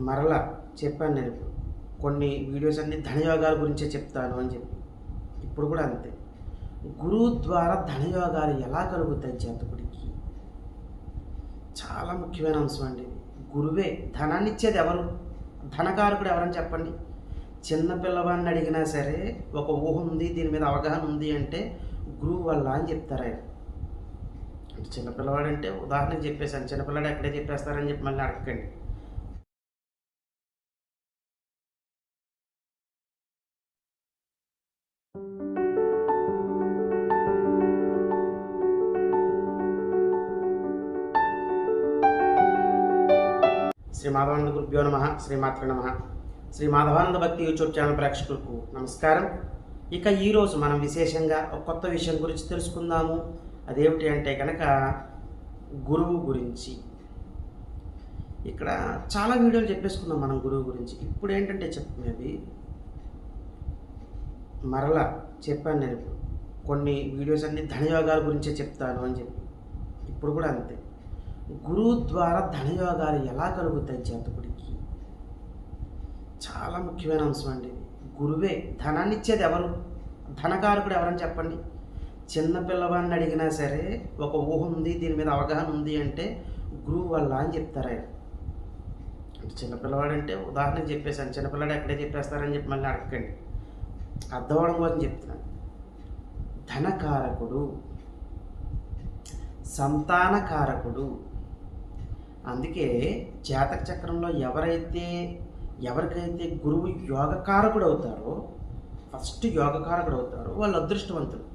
మరలా చెప్పాను నేను ఇప్పుడు. కొన్ని వీడియోస్ అన్ని ధనయోగాల గురించే చెప్తాను అని చెప్పి. ఇప్పుడు కూడా అంతే. గురువు ద్వారా ధనయోగాలు ఎలా కలుగుతాయి జాతకుడికి? చాలా ముఖ్యమైన అంశం అండి గురువే ధనాన్ని ఇచ్చేది ఎవరు? ధనకారకుడు ఎవరని చెప్పండి. చిన్న పిల్లవాడిని అడిగినా సరే ఒక ఊహ ఉంది దీని మీద అవగాహన ఉంది అంటే గురువు వల్ల అని చెప్తారు ఆయన. అంటే చిన్నపిల్లవాడంటే ఉదాహరణకు చెప్పేశాను. చిన్నపిల్లాడు ఎక్కడే చెప్పేస్తారని చెప్పి మళ్ళీ అడగండి శ్రీ మాధవానంద గురుభ్యో నమ శ్రీమాత్ర నమ. శ్రీ మాధవానంద భక్తి యూట్యూబ్ ఛానల్ ప్రేక్షకులకు నమస్కారం. ఇక ఈరోజు మనం విశేషంగా ఒక కొత్త విషయం గురించి తెలుసుకుందాము. అదేమిటి అంటే కనుక గురువు గురించి. ఇక్కడ చాలా వీడియోలు చెప్పేసుకుందాం మనం గురువు గురించి. ఇప్పుడు ఏంటంటే చెప్పుకునేది మరలా చెప్పాను నేను. కొన్ని వీడియోస్ అన్ని ధనయోగాల గురించే చెప్తాను అని చెప్పి. ఇప్పుడు కూడా అంతే. గురువు ద్వారా ధనయోగాలు ఎలా కలుగుతాయి జాతకుడికి? చాలా ముఖ్యమైన అంశం అండి. గురువే ధనాన్ని ఇచ్చేది ఎవరు? ధనకారకుడు ఎవరని చెప్పండి? చిన్న పిల్లవాడిని అడిగినా సరే ఒక ఊహ ఉంది దీని మీద అవగాహన ఉంది అంటే గురువు వల్ల అని చెప్తారు ఆయన. అంటే చిన్నపిల్లవాడు అంటే ఉదాహరణకు చెప్పేశాను చిన్నపిల్లాడు ఎక్కడే చెప్పేస్తారని చెప్పి మళ్ళీ అడగండి అర్థం కోసం చెప్తున్నాను. ధనకారకుడు సంతానకారకుడు అందుకే జాతక చక్రంలో ఎవరైతే ఎవరికైతే గురువు యోగకారకుడు అవుతారో ఫస్ట్ యోగకారకుడు అవుతారో వాళ్ళు అదృష్టవంతులు.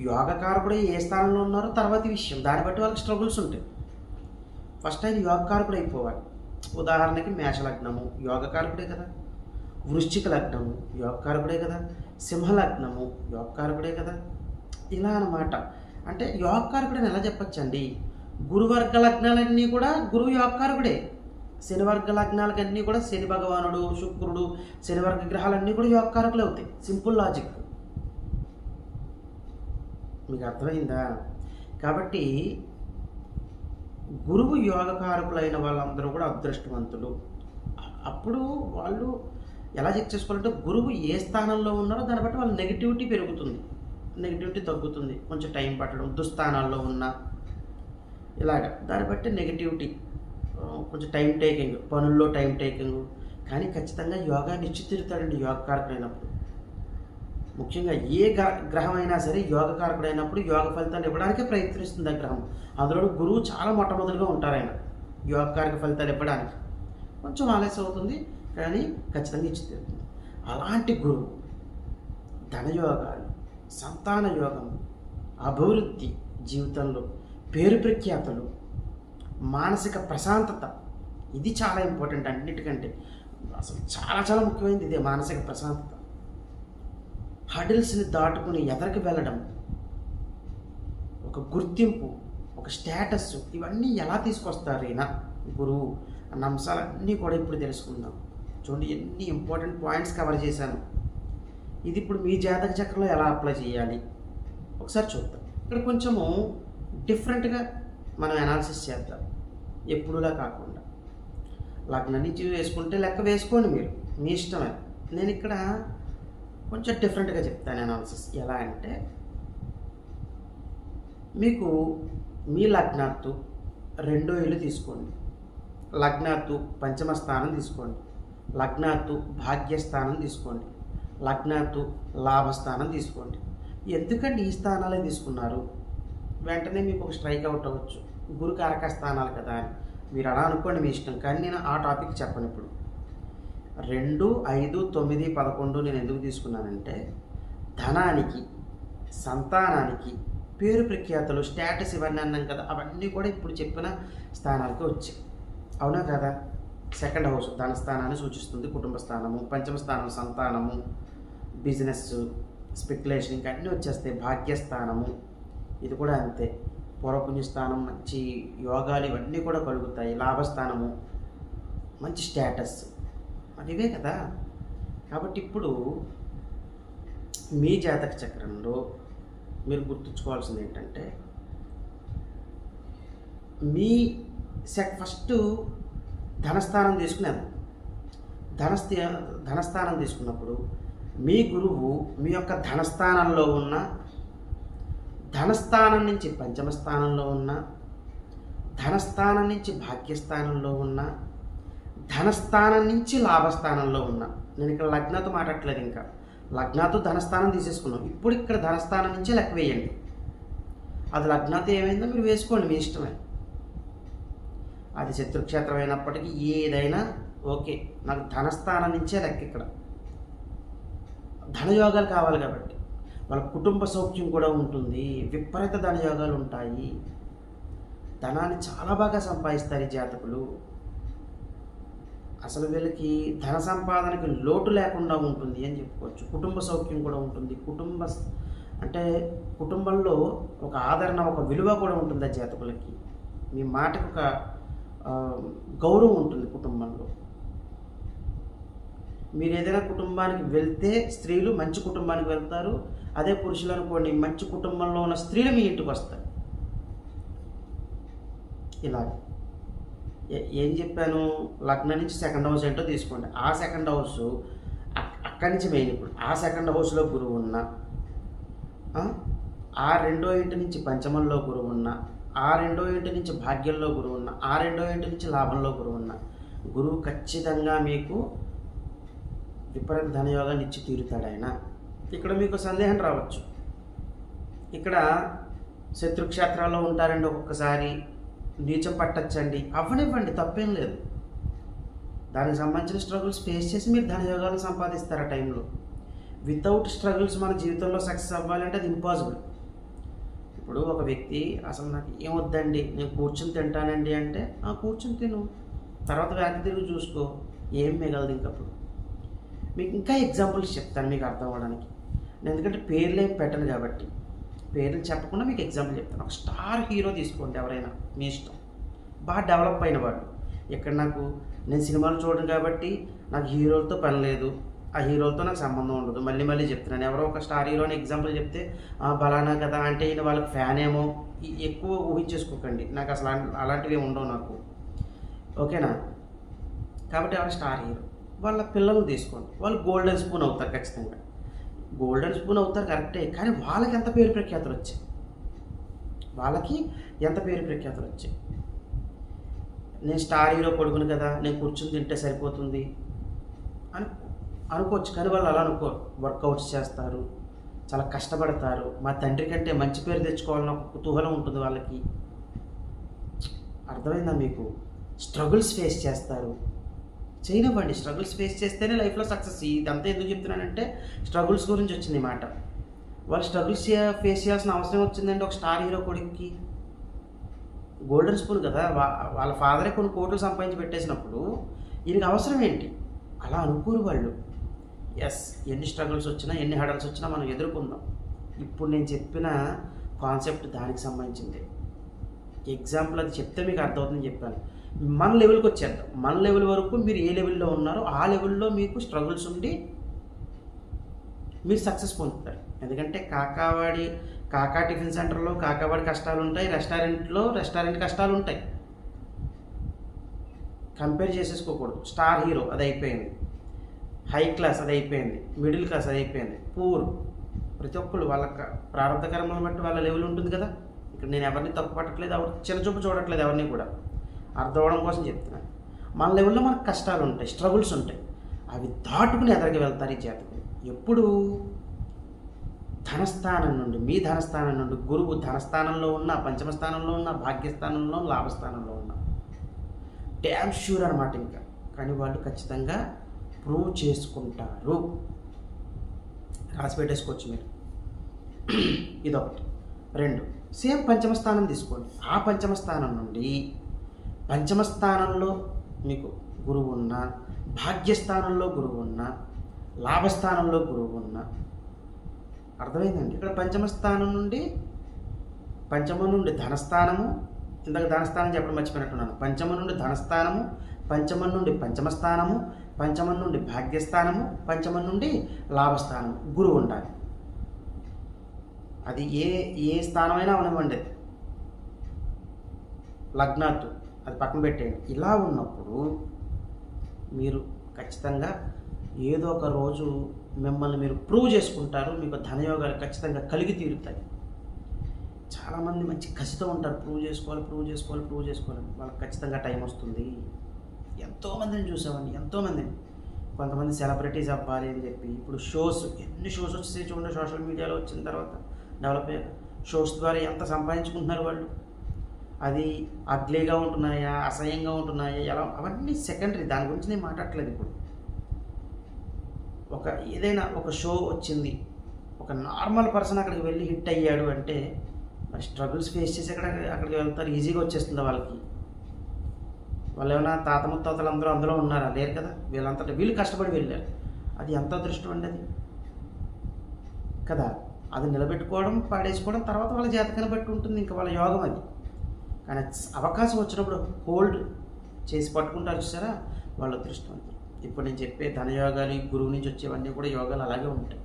యోగకారకుడే ఏ స్థానంలో ఉన్నారో తర్వాత విషయం. దాన్ని బట్టి వాళ్ళకి స్ట్రగుల్స్ ఉంటాయి. ఫస్ట్ ఆయన యోగకారకుడు అయిపోవాలి. ఉదాహరణకి మేషలగ్నము యోగకారకుడే కదా. వృశ్చిక లగ్నము యోగకారకుడే కదా. సింహ లగ్నము యోగకారకుడే కదా. ఇలా అన్నమాట. అంటే యోగకారకుడని ఎలా చెప్పచ్చండి? గురువర్గ లగ్నాలన్నీ కూడా గురువు యోగకారకుడే శనివర్గ లగ్నాలకన్నీ కూడా శని భగవానుడు శుక్రుడు శనివర్గ గ్రహాలన్నీ కూడా యోగకారకులు అవుతాయి. Simple logic. మీకు అర్థమైందా? కాబట్టి గురువు యోగకారకులైన వాళ్ళందరూ కూడా అదృష్టవంతులు. అప్పుడు వాళ్ళు ఎలా చెక్ చేసుకోవాలంటే గురువు ఏ స్థానంలో ఉన్నారో దాన్ని బట్టి వాళ్ళ నెగిటివిటీ పెరుగుతుంది. నెగిటివిటీ తగ్గుతుంది. కొంచెం టైం పట్టడం దుస్థానాల్లో ఉన్న ఇలాగ. దాన్ని బట్టి నెగిటివిటీ కొంచెం టైం టేకింగ్ పనుల్లో టైం టేకింగ్ కానీ ఖచ్చితంగా యోగా నిశ్చితిరుతాడండి యోగకారకుడైనప్పుడు. ముఖ్యంగా ఏ గ్ర గ్రహం అయినా సరే యోగకారకుడైనప్పుడు యోగ ఫలితాలు ఇవ్వడానికే ప్రయత్నిస్తుంది ఆ గ్రహం. అందులో గురువు చాలా మొట్టమొదటిగా ఉంటారు ఆయన యోగకారక ఫలితాలు ఇవ్వడానికి. కొంచెం ఆలస్యం అవుతుంది కానీ ఖచ్చితంగా ఇచ్చి తీరుతుంది అలాంటి గురువు ధనయోగాలు సంతాన యోగం అభివృద్ధి జీవితంలో పేరు ప్రఖ్యాతలు మానసిక ప్రశాంతత ఇది చాలా ఇంపార్టెంట్ అన్నిటికంటే. అసలు చాలా చాలా ముఖ్యమైనది ఇదే మానసిక ప్రశాంతత. హడిల్స్ని దాటుకుని ఎదరికి వెళ్ళడం ఒక గుర్తింపు ఒక స్టేటస్ ఇవన్నీ ఎలా తీసుకొస్తారు ఈయన గురువు అన్న అంశాలన్నీ కూడా ఇప్పుడు తెలుసుకుందాం. చూడండి ఎన్ని ఇంపార్టెంట్ పాయింట్స్ కవర్ చేశాను. ఇది ఇప్పుడు మీ జాతక చక్రంలో ఎలా అప్లై చేయాలి? ఒకసారి చూద్దాం. ఇక్కడ కొంచెము డిఫరెంట్గా మనం అనాలిసిస్ చేద్దాం. ఎప్పుడులా కాకుండా. లగ్నం నుంచి వేసుకుంటే లెక్క వేసుకోండి మీరు. మీ ఇష్టమే. నేను ఇక్కడ కొంచెం డిఫరెంట్గా చెప్తాను అనాలిసిస్. ఎలా అంటే మీకు మీ లగ్నాత్తు రెండో ఇల్లు తీసుకోండి. లగ్నాత్తు పంచమ స్థానం తీసుకోండి. లగ్నాత్తు భాగ్యస్థానం తీసుకోండి. లగ్నాత్తు లాభస్థానం తీసుకోండి. ఎందుకంటే ఈ స్థానాలే తీసుకున్నారు? వెంటనే మీకు ఒక స్ట్రైక్ అవుట్ అవ్వచ్చు. గురుకారక స్థానాలు కదా అని. మీరు అలా అనుకోండి మీ ఇష్టం. కానీ నేను ఆ టాపిక్ చెప్పను ఇప్పుడు. రెండు ఐదు తొమ్మిది పదకొండు నేను ఎందుకు తీసుకున్నానంటే ధనానికి సంతానానికి పేరు ప్రఖ్యాతలు స్టేటస్ ఇవన్నీ అన్నాం కదా అవన్నీ కూడా ఇప్పుడు చెప్పిన స్థానాలకి వచ్చాయి. అవునా కదా? సెకండ్ హౌస్ ధన స్థానాన్ని సూచిస్తుంది. కుటుంబ స్థానము పంచమ స్థానం సంతానము బిజినెస్ స్పెక్యులేషన్ ఇంకా అన్నీ వచ్చేస్తాయి. భాగ్యస్థానము ఇది కూడా అంతే. పూర్వపుణ్య స్థానం మంచి యోగాలు ఇవన్నీ కూడా కలుగుతాయి. లాభస్థానము మంచి స్టేటస్. మరి ఇవే కదా. కాబట్టి ఇప్పుడు మీ జాతక చక్రంలో మీరు గుర్తుంచుకోవాల్సింది ఏంటంటే మీ సెక్ ఫస్ట్ ధనస్థానం తీసుకునేది ధనస్థ ధనస్థానం తీసుకున్నప్పుడు మీ గురువు మీ యొక్క ధనస్థానంలో ఉన్న ధనస్థానం నుంచి పంచమ స్థానంలో ఉన్న ధనస్థానం నుంచి భాగ్యస్థానంలో ఉన్న ధనస్థానం నుంచి లాభస్థానంలో ఉన్న. నేను ఇక్కడ లగ్నతో మాట్లాడట్లేదు ఇంకా. లగ్నాతో ధనస్థానం తీసేసుకున్నాం. ఇప్పుడు ఇక్కడ ధనస్థానం నుంచి లెక్క వేయండి. అది లగ్నాతో ఏమైందో మీరు వేసుకోండి మీ ఇష్టమే. అది శత్రుక్షేత్రం అయినప్పటికీ ఏదైనా ఓకే. నాకు ధనస్థానం నుంచే లెక్క ఇక్కడ. ధనయోగాలు కావాలి కాబట్టి. వాళ్ళ కుటుంబ సౌఖ్యం కూడా ఉంటుంది విపరీత ధనయోగాలు ఉంటాయి. ధనాన్ని చాలా బాగా సంపాదిస్తారు ఈ జాతకులు. అసలు వీళ్ళకి ధన సంపాదనకి లోటు లేకుండా ఉంటుంది అని చెప్పుకోవచ్చు. కుటుంబ సౌఖ్యం కూడా ఉంటుంది. కుటుంబ అంటే కుటుంబంలో ఒక ఆదరణ ఒక విలువ కూడా ఉంటుంది ఆ జాతకులకి. మీ మాటకు ఒక గౌరవం ఉంటుంది కుటుంబంలో. మీరు ఏదైనా కుటుంబానికి వెళ్తే స్త్రీలు మంచి కుటుంబానికి వెళ్తారు. అదే పురుషులు అనుకోండి మంచి కుటుంబంలో ఉన్న స్త్రీలు మీ ఇంటికి వస్తారు. ఇలా. ఏం చెప్పాను? లగ్నం నుంచి సెకండ్ హౌస్ ఏంటో తీసుకోండి. ఆ సెకండ్ హౌస్ అక్కడి నుంచి మెయిన్ ఇప్పుడు. ఆ సెకండ్ హౌస్లో గురువు ఉన్న ఆ? ఆ రెండో ఇంటి నుంచి పంచమంలో గురువు ఉన్న ఆ రెండో ఇంటి నుంచి భాగ్యంలో గురువు ఉన్న ఆ రెండో ఇంటి నుంచి లాభంలో గురువు ఉన్న. గురువు ఖచ్చితంగా మీకు విపరీత ధనయోగాన్ని ఇచ్చి తీరుతాడు ఆయన. ఇక్కడ మీకు సందేహం రావచ్చు. ఇక్కడ శత్రుక్షేత్రాల్లో ఉంటారండి ఒక్కొక్కసారి. నీచం పట్టచ్చండి. అవ్వనివ్వండి తప్పేం లేదు. దానికి సంబంధించిన స్ట్రగుల్స్ ఫేస్ చేసి మీరు ధనయోగాలను సంపాదిస్తారు ఆ టైంలో? వితౌట్ స్ట్రగుల్స్ మన జీవితంలో సక్సెస్ అవ్వాలంటే అది ఇంపాసిబుల్ ఇప్పుడు ఒక వ్యక్తి అసలు నాకు ఏమొద్దండి నేను కూర్చుని తింటానండి అంటే ఆ కూర్చుని తిను. తర్వాత వెనక్కి తిరిగి చూసుకో. ఏం మిగలదు ఇంకప్పుడు. మీకు ఇంకా ఎగ్జాంపుల్స్ చెప్తాను మీకు అర్థం అవ్వడానికి. నేను ఎందుకంటే పేర్లు ఏం పెట్టను కాబట్టి. పేర్లు చెప్పకుండా మీకు ఎగ్జాంపుల్ చెప్తాను. ఒక స్టార్ హీరో తీసుకోండి ఎవరైనా మీ ఇష్టం. బాగా డెవలప్ అయిన వాడు. ఇక్కడ నాకు నేను సినిమాలు చూడడం కాబట్టి నాకు హీరోలతో పని లేదు. ఆ హీరోలతో నాకు సంబంధం ఉండదు. మళ్ళీ మళ్ళీ చెప్తున్నాను. ఎవరో ఒక స్టార్ హీరోని ఎగ్జాంపుల్ చెప్తే బలానా కదా అంటే ఈయన వాళ్ళకి ఫ్యాన్ ఏమో ఎక్కువ ఊహించేసుకోకండి. నాకు అసలు అలాంటివి ఉండవు నాకు. ఓకేనా? కాబట్టి ఎవరు స్టార్ హీరో? వాళ్ళ పిల్లలు తీసుకోండి. వాళ్ళు గోల్డెన్ స్పూన్ అవుతారు ఖచ్చితంగా. గోల్డెన్ స్పూన్ అవుతారు కరెక్టే కానీ వాళ్ళకి ఎంత పేరు ప్రఖ్యాతులు వచ్చాయి? వాళ్ళకి ఎంత పేరు ప్రఖ్యాతులు వచ్చాయి? నేను స్టార్ హీరో కొడుకును కదా నేను కూర్చుని తింటే సరిపోతుంది అని అనుకోవచ్చు కానీ వాళ్ళు అలా అనుకో వర్కౌట్స్ చేస్తారు చాలా కష్టపడతారు. మా తండ్రి కంటే మంచి పేరు తెచ్చుకోవాలని ఒక కుతూహలం ఉంటుంది వాళ్ళకి. అర్థమైందా మీకు? స్ట్రగుల్స్ ఫేస్ చేస్తారు. చేయనివ్వండి. స్ట్రగుల్స్ ఫేస్ చేస్తేనే లైఫ్లో సక్సెస్. ఇదంతా ఎందుకు చెప్తున్నానంటే స్ట్రగుల్స్ గురించి వచ్చింది మాట. వాళ్ళు స్ట్రగుల్స్ ఫేస్ చేయాల్సిన అవసరం వచ్చిందండి ఒక స్టార్ హీరో కొడుక్కి గోల్డెన్ స్పూన్ కదా. వా- వాళ్ళ ఫాదరే కొన్ని కోట్లు సంపాదించి పెట్టేసినప్పుడు ఈయనకి అవసరం ఏంటి? అలా అనుకోరు వాళ్ళు. ఎస్ ఎన్ని స్ట్రగుల్స్ వచ్చినా ఎన్ని హడల్స్ వచ్చినా మనం ఎదుర్కొందాం. ఇప్పుడు నేను చెప్పిన కాన్సెప్ట్ దానికి సంబంధించింది. ఎగ్జాంపుల్ అది చెప్తే మీకు అర్థమవుతుందని చెప్పాను. మన లెవెల్కి వచ్చేద్దాం. మన లెవెల్ వరకు మీరు ఏ లెవెల్లో ఉన్నారో ఆ లెవెల్లో మీకు స్ట్రగుల్స్ ఉండి మీరు సక్సెస్ పొందుతారు. ఎందుకంటే కాకావాడి కాకా టిఫిన్ సెంటర్లో కాకావాడి కష్టాలు ఉంటాయి రెస్టారెంట్లో రెస్టారెంట్ కష్టాలు ఉంటాయి. కంపేర్ చేసేసుకోకూడదు. స్టార్ హీరో అది అయిపోయింది. హై క్లాస్ అది అయిపోయింది. మిడిల్ క్లాస్ అది అయిపోయింది. పూర్. ప్రతి ఒక్కరు వాళ్ళ ప్రారంభ కర్మలను బట్టి వాళ్ళ లెవెల్ ఉంటుంది కదా. ఇక్కడ నేను ఎవరిని తప్పు పట్టట్లేదు ఎవరు చిన్న చూపు చూడట్లేదు ఎవరిని కూడా. అర్థం కోసం చెప్తున్నాను మన లెవెల్లో మనకు కష్టాలు ఉంటాయి స్ట్రగుల్స్ ఉంటాయి. అవి దాటుకుని ఎదరికి వెళ్తారు ఈ జాతకులు ఎప్పుడు ధనస్థానం నుండి మీ ధనస్థానం నుండి గురువు ధనస్థానంలో ఉన్న పంచమ స్థానంలో ఉన్న భాగ్యస్థానంలో లాభస్థానంలో ఉన్న. డ్యామ్ షూర్ అనమాట ఇంకా. కానీ వాళ్ళు ఖచ్చితంగా ప్రూవ్ చేసుకుంటారు. రాసి పెట్టేసుకోవచ్చు మీరు. ఇదొకటి. రెండు. సేమ్ పంచమ స్థానం తీసుకోండి. ఆ పంచమ స్థానం నుండి పంచమ స్థానంలో మీకు గురువు ఉన్న భాగ్యస్థానంలో గురువు ఉన్న లాభస్థానంలో గురువు ఉన్న. అర్థమైందండి? ఇక్కడ పంచమ స్థానం నుండి పంచమ నుండి ధనస్థానము ఇందాక ధనస్థానం చెప్పడం మర్చిపోయినట్టున్నాను. పంచమ నుండి ధనస్థానము పంచమ నుండి పంచమ స్థానము పంచమ నుండి భాగ్యస్థానము పంచమ నుండి లాభస్థానము. గురువు ఉండాలి. అది ఏ ఏ స్థానమైనా అవనివ్వండి. లగ్నాత్తు. అది పక్కన పెట్టేయండి. ఇలా ఉన్నప్పుడు మీరు ఖచ్చితంగా ఏదో ఒక రోజు మిమ్మల్ని మీరు ప్రూవ్ చేసుకుంటారు మీకు ధనయోగాలు ఖచ్చితంగా కలిగి తీరుతాయి. చాలామంది మంచి కసితో ఉంటారు. ప్రూవ్ చేసుకోవాలి ప్రూవ్ చేసుకోవాలి ప్రూవ్ చేసుకోవాలి. వాళ్ళకి ఖచ్చితంగా టైం వస్తుంది. ఎంతోమందిని చూసామండి ఎంతోమందిని. కొంతమంది సెలబ్రిటీస్ అవ్వాలి అని చెప్పి ఇప్పుడు షోస్ ఎన్ని షోస్ వచ్చేసి చూడండి సోషల్ మీడియాలో వచ్చిన తర్వాత డెవలప్ అయ్యాక. షోస్ ద్వారా ఎంత సంపాదించుకుంటున్నారు వాళ్ళు? అది అగ్లీగా ఉంటున్నాయా అసహ్యంగా ఉంటున్నాయా ఎలా అవన్నీ సెకండరీ దాని గురించి నేను మాట్లాడట్లేదు ఇప్పుడు. ఒక ఏదైనా ఒక షో వచ్చింది. ఒక నార్మల్ పర్సన్ అక్కడికి వెళ్ళి హిట్ అయ్యాడు అంటే మరి స్ట్రగుల్స్ ఫేస్ చేసి అక్కడ అక్కడికి వెళ్తారు? ఈజీగా వచ్చేస్తుంది వాళ్ళకి. వాళ్ళు ఏమైనా తాత ముత్తాతలు అందరూ అందులో ఉన్నారా? లేరు కదా? వీళ్ళంతటా వీళ్ళు కష్టపడి వెళ్ళారు. అది ఎంత అదృష్టం అండి అది? కదా? అది నిలబెట్టుకోవడం పాడేసుకోవడం తర్వాత వాళ్ళ జాతకాన్ని బట్టి ఉంటుంది. ఇంకా వాళ్ళ యోగం అది. కానీ అవకాశం వచ్చినప్పుడు హోల్డ్ చేసి పట్టుకుంటారు చూసారా? వాళ్ళ అదృష్టవంతులు ఇప్పుడు నేను చెప్పే ధనయోగాలు ఈ గురువు నుంచి వచ్చేవన్నీ కూడా యోగాలు అలాగే ఉంటాయి.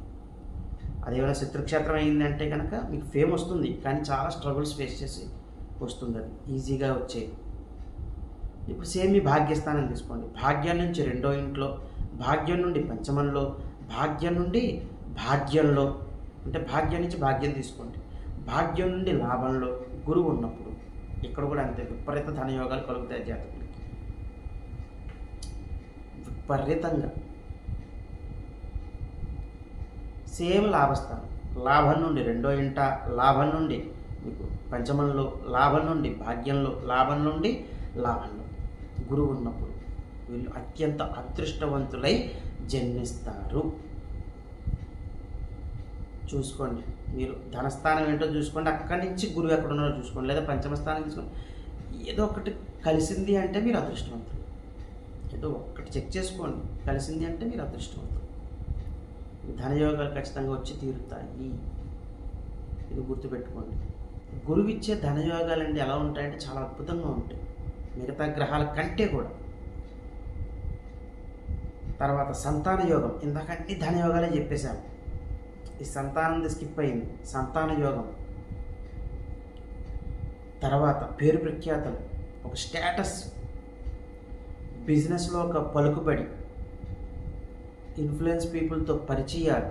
అదేమైనా శత్రుక్షేత్రం అయిందంటే కనుక మీకు ఫేమ్ వస్తుంది. కానీ చాలా స్ట్రగుల్స్ ఫేస్ చేసి వస్తుంది అది. ఈజీగా వచ్చేది ఇప్పుడు సేమ్ మీ భాగ్యస్థానం తీసుకోండి. భాగ్యం నుంచి రెండో ఇంట్లో భాగ్యం నుండి పంచమంలో భాగ్యం నుండి భాగ్యంలో. అంటే భాగ్యం నుంచి భాగ్యం తీసుకోండి. భాగ్యం నుండి లాభంలో గురువు ఉన్నప్పుడు. ఇక్కడ కూడా అంతే. విపరీత ధనయోగాలు కలుగుతాయి జాతకులకి విపరీతంగా. సేమ్ లాభస్థానం. లాభం నుండి రెండో ఇంట లాభం నుండి మీకు పంచమంలో లాభం నుండి భాగ్యంలో లాభం నుండి లాభంలో. గురువు ఉన్నప్పుడు వీళ్ళు అత్యంత అదృష్టవంతులై జన్మిస్తారు. చూసుకోండి. మీరు ధనస్థానం ఏంటో చూసుకోండి. అక్కడి నుంచి గురువు ఎక్కడ ఉన్నారో చూసుకోండి. లేదా పంచమ స్థానం తీసుకోండి ఏదో ఒకటి కలిసింది అంటే మీరు అదృష్టవంతులు. ఏదో ఒక్కటి చెక్ చేసుకోండి. కలిసింది అంటే మీరు అదృష్టవంతులు. ధనయోగాలు ఖచ్చితంగా వచ్చి తీరుతాయి. ఇది గుర్తుపెట్టుకోండి. గురువు ఇచ్చే ధనయోగాలండి ఎలా ఉంటాయంటే చాలా అద్భుతంగా ఉంటాయి. మిగతా గ్రహాల కంటే కూడా. తర్వాత సంతాన యోగం. ఇందాక అన్ని ధనయోగాలే చెప్పేశాము ఈ సంతానం స్కిప్ అయింది. సంతాన యోగం. తర్వాత పేరు ప్రఖ్యాతలు. ఒక స్టేటస్ బిజినెస్లో ఒక పలుకుబడి. ఇన్ఫ్లుయెన్స్ పీపుల్తో పరిచయాలు.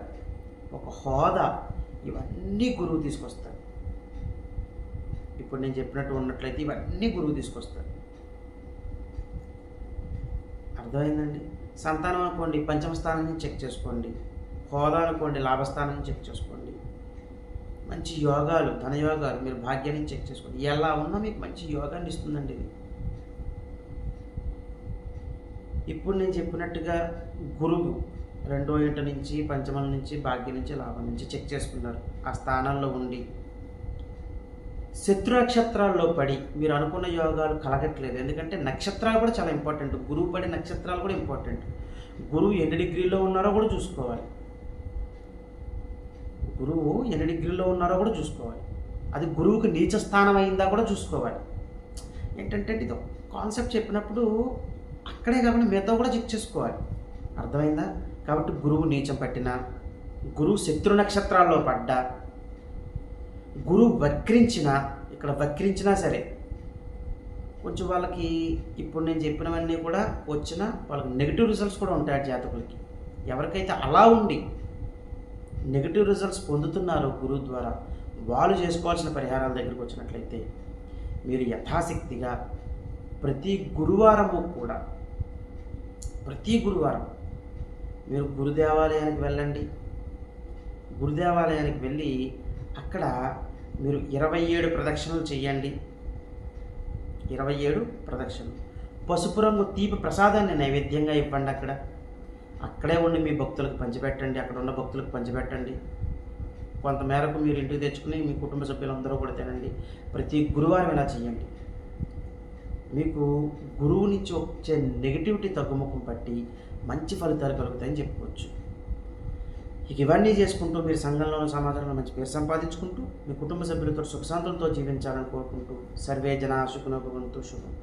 ఒక హోదా. ఇవన్నీ గురువు తీసుకొస్తారు ఇప్పుడు నేను చెప్పినట్టు ఉన్నట్లయితే ఇవన్నీ గురువు తీసుకొస్తారు అర్థమైందండి? సంతానం అనుకోండి పంచమ స్థానం చెక్ చేసుకోండి. హోదా అనుకోండి లాభస్థానం చెక్ చేసుకోండి. మంచి యోగాలు ధనయోగాలు మీరు భాగ్యాన్ని చెక్ చేసుకోండి. ఎలా ఉన్నా మీకు మంచి యోగాన్ని ఇస్తుందండి ఇది. ఇప్పుడు నేను చెప్పినట్టుగా గురువు రెండో ఇంట నుంచి పంచమల నుంచి భాగ్యం నుంచి లాభం నుంచి చెక్ చేసుకున్నారు. ఆ స్థానంలో ఉండి. శత్రు నక్షత్రాల్లో పడి మీరు అనుకున్న యోగాలు కలగట్లేదు. ఎందుకంటే నక్షత్రాలు కూడా చాలా ఇంపార్టెంట్ గురువు పడే నక్షత్రాలు కూడా ఇంపార్టెంట్ గురువు ఎన్ని డిగ్రీలో ఉన్నారో కూడా చూసుకోవాలి. గురువు ఎన్ని డిగ్రీలో ఉన్నారో కూడా చూసుకోవాలి. అది గురువుకి నీచ స్థానం అయిందా కూడా చూసుకోవాలి. ఏంటంటే ఇది కాన్సెప్ట్ చెప్పినప్పుడు అక్కడే కాకుండా మిగతా కూడా చెక్ చేసుకోవాలి. అర్థమైందా? కాబట్టి గురువు నీచం పట్టిన గురువు శత్రు నక్షత్రాల్లో పడ్డా గురువు వక్రించిన ఇక్కడ వక్రించినా సరే కొంచెం వాళ్ళకి ఇప్పుడు నేను చెప్పినవన్నీ కూడా వచ్చిన వాళ్ళకి నెగిటివ్ రిజల్ట్స్ కూడా ఉంటాయి జాతకులకి. ఎవరికైతే అలా ఉండి నెగిటివ్ రిజల్ట్స్ పొందుతున్నారో గురువు ద్వారా వాళ్ళు చేసుకోవాల్సిన పరిహారాల దగ్గరికి వచ్చినట్లయితే మీరు యథాశక్తిగా ప్రతి గురువారము కూడా ప్రతి గురువారం మీరు గురుదేవాలయానికి వెళ్ళండి. గురుదేవాలయానికి వెళ్ళి అక్కడ మీరు ఇరవై ఏడు ప్రదక్షిణలు చేయండి ఇరవై ఏడు ప్రదక్షిణలు. పసుపు రంగు తీపి ప్రసాదాన్ని నైవేద్యంగా ఇవ్వండి అక్కడ. అక్కడే ఉండి మీ భక్తులకు పంచిపెట్టండి అక్కడ ఉన్న భక్తులకు పంచిపెట్టండి. కొంతమేరకు మీరు ఇంటికి తెచ్చుకుని మీ కుటుంబ సభ్యులందరూ కూడా తినండి. ప్రతి గురువారం ఇలా చేయండి మీకు గురువు నుంచి వచ్చే నెగిటివిటీ తగ్గుముఖం పట్టి మంచి ఫలితాలు కలుగుతాయని చెప్పుకోవచ్చు. ఇక ఇవన్నీ చేసుకుంటూ మీరు సంఘంలోని సమాజంలో మంచి పేరు సంపాదించుకుంటూ మీ కుటుంబ సభ్యులతో సుఖశాంతులతో జీవించాలని కోరుకుంటూ సర్వే జన సుఖనోభవంతు శుభం.